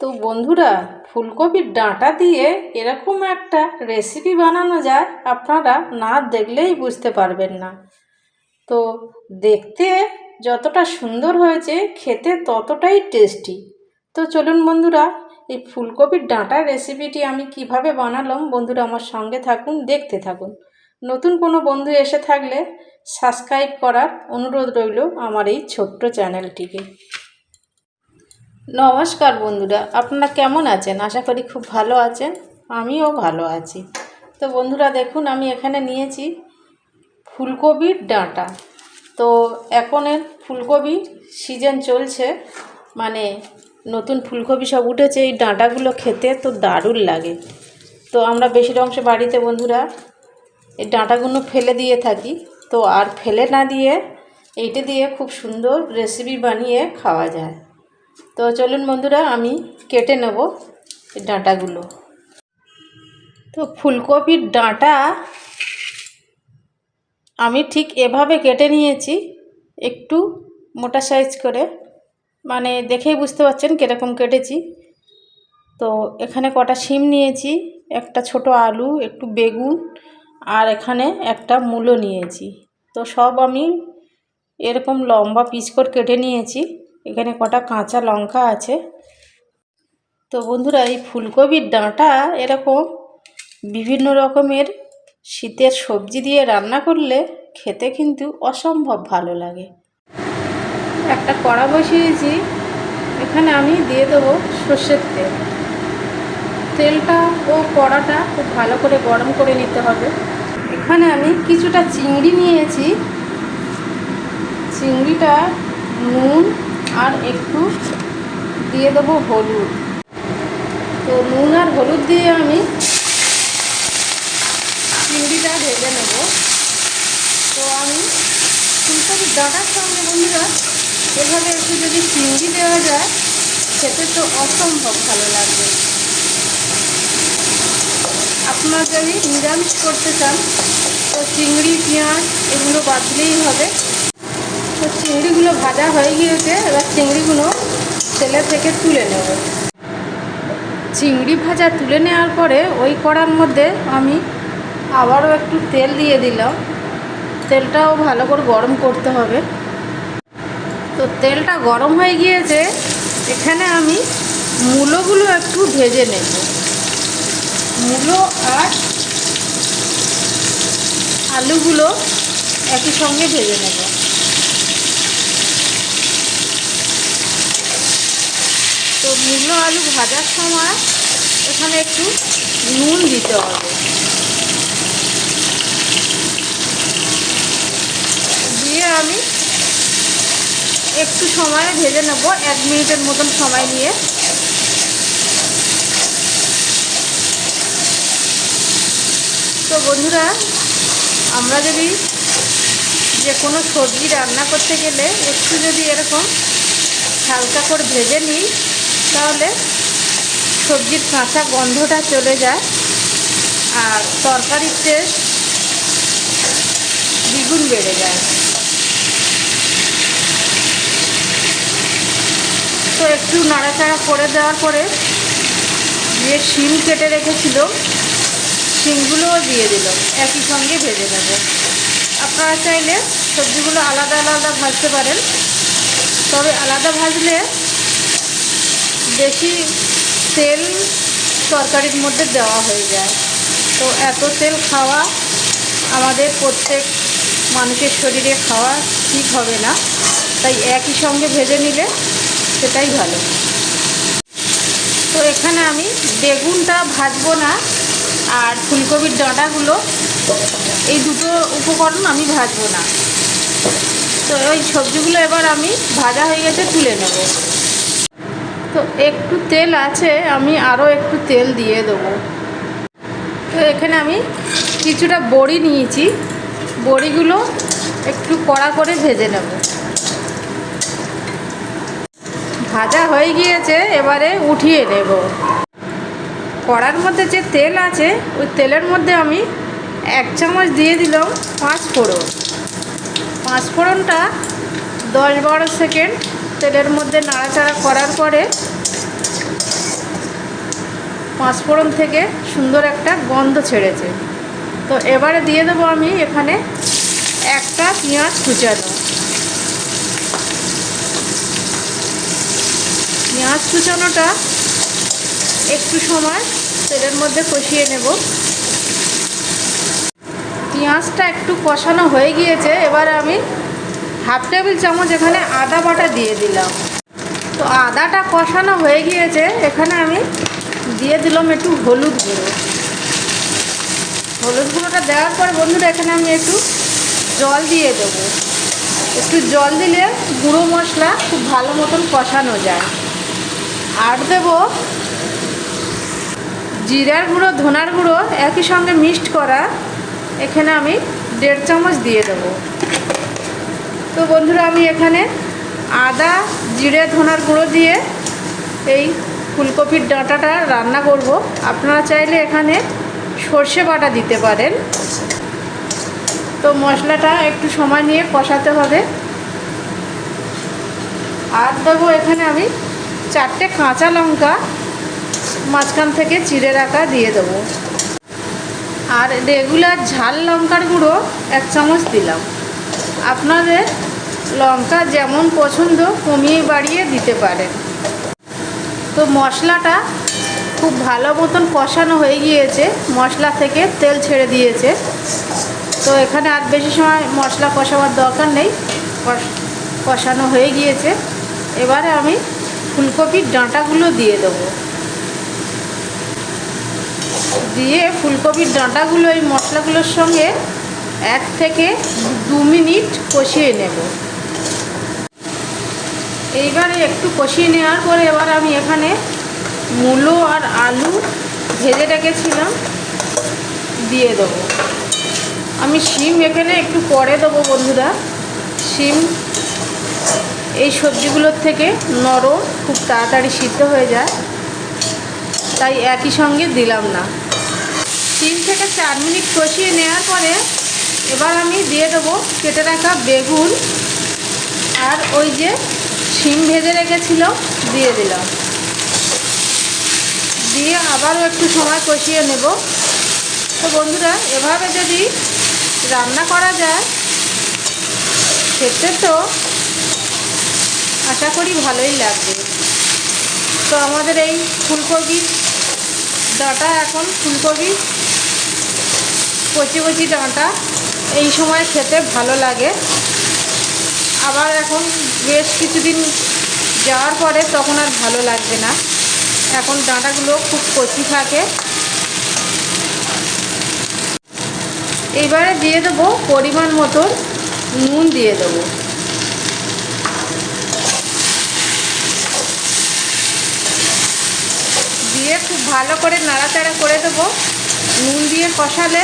তো বন্ধুরা, ফুলকপির ডাঁটা দিয়ে এরকম একটা রেসিপি বানানো যায়, আপনারা না দেখলেই বুঝতে পারবেন না। তো দেখতে যতটা সুন্দর হয়েছে, খেতে ততটাই টেস্টি তো চলুন বন্ধুরা, এই ফুলকপির ডাঁটার রেসিপিটি আমি কীভাবে বানালাম, বন্ধুরা আমার সঙ্গে থাকুন, দেখতে থাকুন। নতুন কোনো বন্ধু এসে থাকলে সাবস্ক্রাইব করার অনুরোধ রইল আমার এই ছোট্ট চ্যানেলটিকে নমস্কার বন্ধুরা, আপনারা কেমন আছেন? আশা করি খুব ভালো আছেন, আমিও ভালো আছি। তো বন্ধুরা, দেখুন, আমি এখানে নিয়েছি ফুলকপির ডাঁটা। তো এখনের ফুলকপি সিজন চলছে মানে নতুন ফুলকপি সব উঠেছে, এই ডাঁটাগুলো খেতে তো দারুণ লাগে। তো আমরা বেশির অংশ বাড়িতে বন্ধুরা, এই ডাঁটাগুলো ফেলে দিয়ে থাকি। তো আর ফেলে না দিয়ে, এইটা দিয়ে খুব সুন্দর রেসিপি বানিয়ে খাওয়া যায়। তো চলুন বন্ধুরা, আমি কেটে নেব ডাঁটাগুলো। তো ফুলকপির ডাঁটা আমি ঠিক এভাবে কেটে নিয়েছি, একটু মোটা সাইজ করে। মানে দেখেই বুঝতে পারছেন কীরকম কেটেছি। তো এখানে কটা শিম নিয়েছি, একটা ছোট আলু, একটু বেগুন, আর এখানে একটা মূলো নিয়েছি। তো সব আমি এরকম লম্বা পিস করে কেটে নিয়েছি। এখানে কটা কাঁচা লঙ্কা আছে। তো বন্ধুরা, এই ফুলকপির ডাঁটা এরকম বিভিন্ন রকমের শীতের সবজি দিয়ে রান্না করলে খেতে কিন্তু অসম্ভব ভালো লাগে। একটা কড়া বসিয়েছি, এখানে আমি দিয়ে দেবো সর্ষের তেল। তেলটা ও কড়াটা খুব ভালো করে গরম করে নিতে হবে। এখানে আমি কিছুটা চিংড়ি নিয়েছি। চিংড়িটা নুন আর একটু দিয়ে দেবো হলুদ। তো নুন আর হলুদ দিয়ে আমি চিংড়িটা ভেজে নেব। তো আমি ফুলকপির ডাঁটার সঙ্গে বন্ধুরা, এভাবে একটু যদি চিংড়ি দেওয়া যায়, খেতে তো অসম্ভব ভালো লাগবে। আপনারা যদি নিরামিষ করতে চান, তো চিংড়ি, পেঁয়াজ এগুলো বাদ দিলেই হবে। তো চিংড়িগুলো ভাজা হয়ে গিয়েছে, এবার চিংড়িগুলো তেলে থেকে তুলে নেব। চিংড়ি ভাজা তুলে নেওয়ার পরে ওই কড়ার মধ্যে আমি আবারও একটু তেল দিয়ে দিলাম। তেলটাও ভালো করে গরম করতে হবে। তো তেলটা গরম হয়ে গিয়েছে, এখানে আমি মূলোগুলো একটু ভেজে নেব। মূলো আর আলুগুলো একই সঙ্গে ভেজে নেব তো মূলো আলু ভাজার সময় এখানে একটু নুন দিতে হবে। দিয়ে আমি একটু সময় ভেজে নেব, এক মিনিটের মতন সময় নিয়ে। তো বন্ধুরা, আমরা যদি যে কোনো সবজি রান্না করতে গেলে একটু যদি এরকম হালকা করে ভেজে নিই তাহলে সবজির কাঁচা গন্ধটা চলে যায়। আর তরকারির টেস্ট দ্বিগুণ বেড়ে যায়। তো একটু নাড়াচাড়া করে দেওয়ার পরে যে শিম কেটে রেখেছিল শিমগুলোও দিয়ে দিল একই সঙ্গে ভেজে নেব। আপনারা চাইলে সবজিগুলো আলাদা আলাদা ভাজতে পারেন। তবে আলাদা ভাজলে বেশি তেল তরকারির মধ্যে দেওয়া হয়ে যায়। তো এত তেল খাওয়া আমাদের প্রত্যেক মানুষের শরীরে খাওয়া ঠিক হবে না। তাই একই সঙ্গে ভেজে নিলে সেটাই ভালো। তো এখানে আমি বেগুনটা ভাজবো না আর ফুলকপির ডাঁটাগুলো এই দুটো উপকরণ আমি ভাজবো না। তো ওই সবজিগুলো এবার আমি ভাজা হয়ে গেছে তুলে নেব। তো একটু তেল আছে, আমি আরও একটু তেল দিয়ে দেবো। তো এখানে আমি কিছুটা বড়ি নিয়েছি। বড়িগুলো একটু কড়া করে ভেজে নেব। ভাজা হয়ে গিয়েছে, এবারে উঠিয়ে নেব। কড়ার মধ্যে যে তেল আছে, ওই তেলের মধ্যে আমি এক চামচ দিয়ে দিলাম পাঁচ ফোড়ন পাঁচ ফোড়নটা দশ বারো সেকেন্ড তেলের মধ্যে নাড়াচাড়া করার পরে পাঁচফোড়ন থেকে সুন্দর একটা গন্ধ ছেড়েছে। তো এবারে দিয়ে দেবো আমি এখানে একটা পেঁয়াজ কুচানো। পেঁয়াজ কুচানোটা একটু সময় তেলের মধ্যে কষিয়ে নেব। পেঁয়াজটা একটু কষানো হয়ে গিয়েছে, এবার আমি হাফ টেবিল চামচ এখানে আদা বাটা দিয়ে দিলাম। তো আদাটা কষানো হয়ে গিয়েছে, এখানে আমি দিয়ে দিলাম একটু হলুদ গুঁড়ো। হলুদ গুঁড়োটা দেওয়ার পর বন্ধুরা, এখানে আমি একটু জল দিয়ে দেবো। একটু জল দিলে গুঁড়ো মশলা খুব ভালো মতন কষানো যায়। আর দেব জিরার গুঁড়ো, ধনার গুঁড়ো একই সঙ্গে মিক্সড করা। এখানে আমি দেড় চামচ দিয়ে দেবো। তো বন্ধুরা, আমি এখানে আদা, জিরে, ধনার গুঁড়ো দিয়ে এই ফুলকপির ডাঁটাটা রান্না করব। আপনারা চাইলে এখানে সর্ষে বাটা দিতে পারেন। তো মশলাটা একটু সময় নিয়ে কষাতে হবে। আর দেবো এখানে আমি চারটে কাঁচা লঙ্কা, মাঝখান থেকে চিড়ে রাখা দিয়ে দেবো। আর রেগুলার ঝাল লঙ্কার গুঁড়ো এক চামচ দিলাম। আপনাদের লঙ্কা যেমন পছন্দ কমিয়ে বাড়িয়ে দিতে পারেন তো মশলাটা খুব ভালো মতন কষানো হয়ে গিয়েছে। মশলা থেকে তেল ছেড়ে দিয়েছে। তো এখানে আর বেশি সময় মশলা কষাবার দরকার নেই। কষানো হয়ে গিয়েছে। এবারে আমি ফুলকপির ডাঁটাগুলো দিয়ে দেবো। দিয়ে ফুলকপির ডাঁটাগুলো এই মশলাগুলোর সঙ্গে এক থেকে দু মিনিট কষিয়ে নেব। এইবারে একটু কষিয়ে নেওয়ার পরে এবার আমি এখানে মূলো আর আলু ভেজে রেখেছিলাম, দিয়ে দেবো। আমি শিম এখানে একটু পরে দেবো বন্ধুরা। শিম এই সবজিগুলোর থেকে নরম, খুব তাড়াতাড়ি সিদ্ধ হয়ে যায়। তাই একই সঙ্গে দিলাম না। তিন থেকে চার মিনিট কষিয়ে নেওয়ার পরে এবার আমি দিয়ে দেবো কেটে রাখা বেগুন আর ওই যে শিম ভেজে রেখেছিল, দিয়ে দিলাম। দিয়ে আবারও একটু সময় কষিয়ে নেব। তো বন্ধুরা, এভাবে যদি রান্না করা যায়, খেতে তো আশা করি ভালোই লাগবে। তো আমাদের এই ফুলকপির ডাঁটা এখন, ফুলকপি, কচি কচি ডাঁটা এই সময় খেতে ভালো লাগে। আবার এখন বেশ কিছুদিন যাওয়ার পরে তখন আর ভালো লাগবে না। এখন ডাঁটাগুলো খুব কচি থাকে। এইবারে দিয়ে দেবো পরিমাণ মতন নুন দিয়ে দেবো। দিয়ে খুব ভালো করে নাড়াচাড়া করে দেবো। নুন দিয়ে কষালে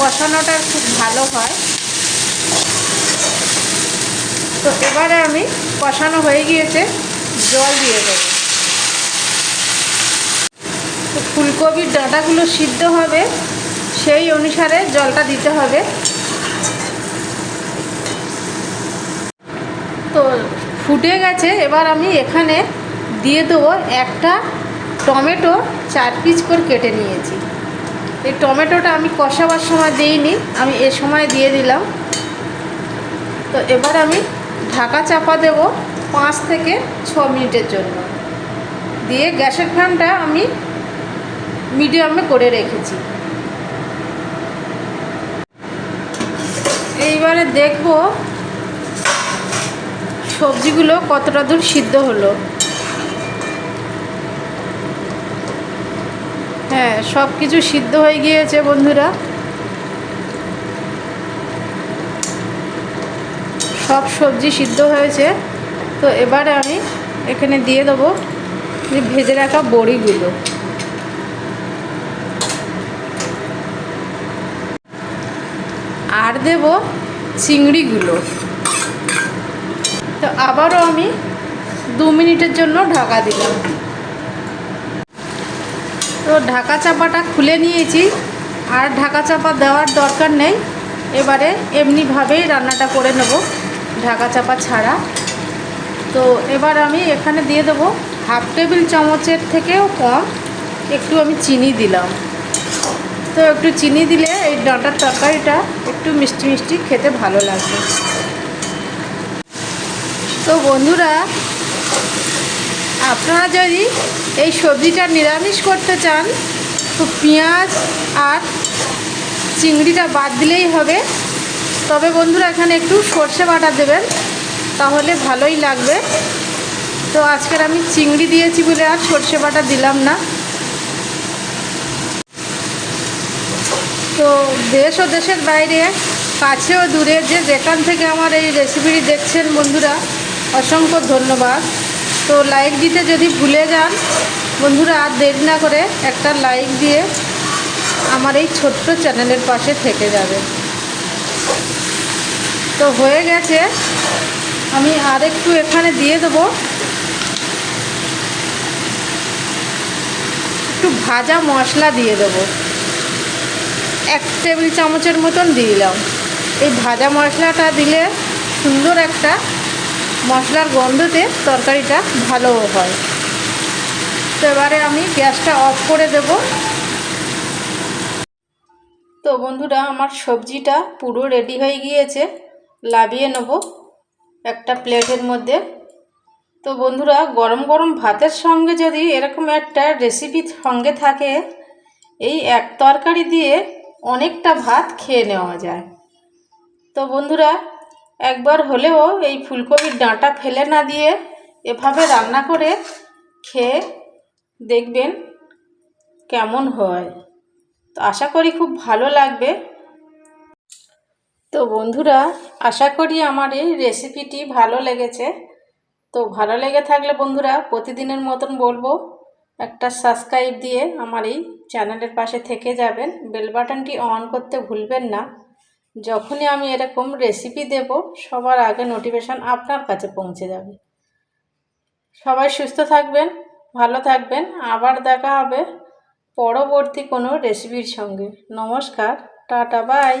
কষানোটা খুব ভালো হয়। তো এবারে আমি কষানো হয়ে গিয়েছে, জল দিয়ে দেবো। তো ফুলকপির ডাঁটাগুলো সিদ্ধ হবে, সেই অনুসারে জলটা দিতে হবে। তো ফুটে গেছে, এবার আমি এখানে দিয়ে দেবো একটা টমেটো চার পিস করে কেটে নিয়েছি। এই টমেটোটা আমি কষাবার সময় দিইনি, আমি এ সময় দিয়ে দিলাম। তো এবার আমি ঢাকা চাপা দেব পাঁচ থেকে ছ মিনিটের জন্য। দিয়ে গ্যাসের ফ্যানটা আমি মিডিয়ামে করে রেখেছি। এইবারে দেখব সবজিগুলো কতটা দূর সিদ্ধ হলো। হ্যাঁ সব কিছু সিদ্ধ হয়ে গিয়েছে বন্ধুরা। সব সবজি সিদ্ধ হয়েছে। তো এবারে আমি এখানে দিয়ে দেবো যে ভেজে রাখা বড়িগুলো। আর দেব চিংড়িগুলো। তো আবারও আমি দু মিনিটের জন্য ঢাকা দিলাম। তো ঢাকা চাপাটা খুলে নিয়েছি। আর ঢাকা চাপা দেওয়ার দরকার নেই। এবারে এমনিভাবেই রান্নাটা করে নেব, ঢাকা চাপা ছাড়া। তো এবার আমি এখানে দিয়ে দেবো হাফ টেবিল চামচের থেকেও কম, একটু আমি চিনি দিলাম। তো একটু চিনি দিলে এই ডাঁটার তরকারিটা একটু মিষ্টি মিষ্টি খেতে ভালো লাগবে। তো বন্ধুরা আপনারা যদি এই সবজিটা নিরামিষ করতে চান, তো পেঁয়াজ আর চিংড়িটা বাদ দিলেই হবে। তবে বন্ধুরা, এখানে একটু সর্ষে বাটা দেবেন, তাহলে ভালোই লাগবে। তো আজকের আমি চিংড়ি দিয়েছি বলে আর সর্ষে বাটা দিলাম না। তো দেশ ও দেশের বাইরে, কাছে ও দূরে যে যেখান থেকে আমার এই রেসিপিটি দেখছেন বন্ধুরা, অসংখ্য ধন্যবাদ। তো লাইক দিতে যদি ভুলে যান, বন্ধুরা আর দেরি না করে একটা লাইক দিয়ে আমার এই ছোট্ট চ্যানেলের পাশে থেকে যাবে। তো হয়ে গেছে। আমি আর একটু এখানে দিয়ে দেবো। একটু ভাজা মশলা দিয়ে দেবো। এক টেবিল চামচের মতন দিলাম। এই ভাজা মশলাটা দিলে সুন্দর একটা মশলার গন্ধতে তরকারিটা ভালো হয়। তো এবারে আমি গ্যাসটা অফ করে দেব। তো বন্ধুরা, আমার সবজিটা পুরো রেডি হয়ে গিয়েছে। লাভিয়ে নেব একটা প্লেটের মধ্যে। তো বন্ধুরা, গরম গরম ভাতের সঙ্গে যদি এরকম একটা রেসিপি সঙ্গে থাকে, এই এক তরকারি দিয়ে অনেকটা ভাত খেয়ে নেওয়া যায়। তো বন্ধুরা একবার হলেও এই ফুলকপির ডাঁটা ফেলে না দিয়ে এভাবে রান্না করে খেয়ে দেখবেন কেমন হয়। তো আশা করি খুব ভালো লাগবে। তো বন্ধুরা, আশা করি আমার এই রেসিপিটি ভালো লেগেছে। তো ভালো লেগে থাকলে বন্ধুরা, প্রতিদিনের মতন বলব, একটা সাবস্ক্রাইব দিয়ে আমার এই চ্যানেলের পাশে থেকে যাবেন। বেল বাটনটি অন করতে ভুলবেন না। যখনই আমি এরকম রেসিপি দেব, সবার আগে নোটিফিকেশান আপনার কাছে পৌঁছে যাবে। সবাই সুস্থ থাকবেন, ভালো থাকবেন। আবার দেখা হবে পরবর্তী কোনো রেসিপির সঙ্গে। নমস্কার, টাটা বাই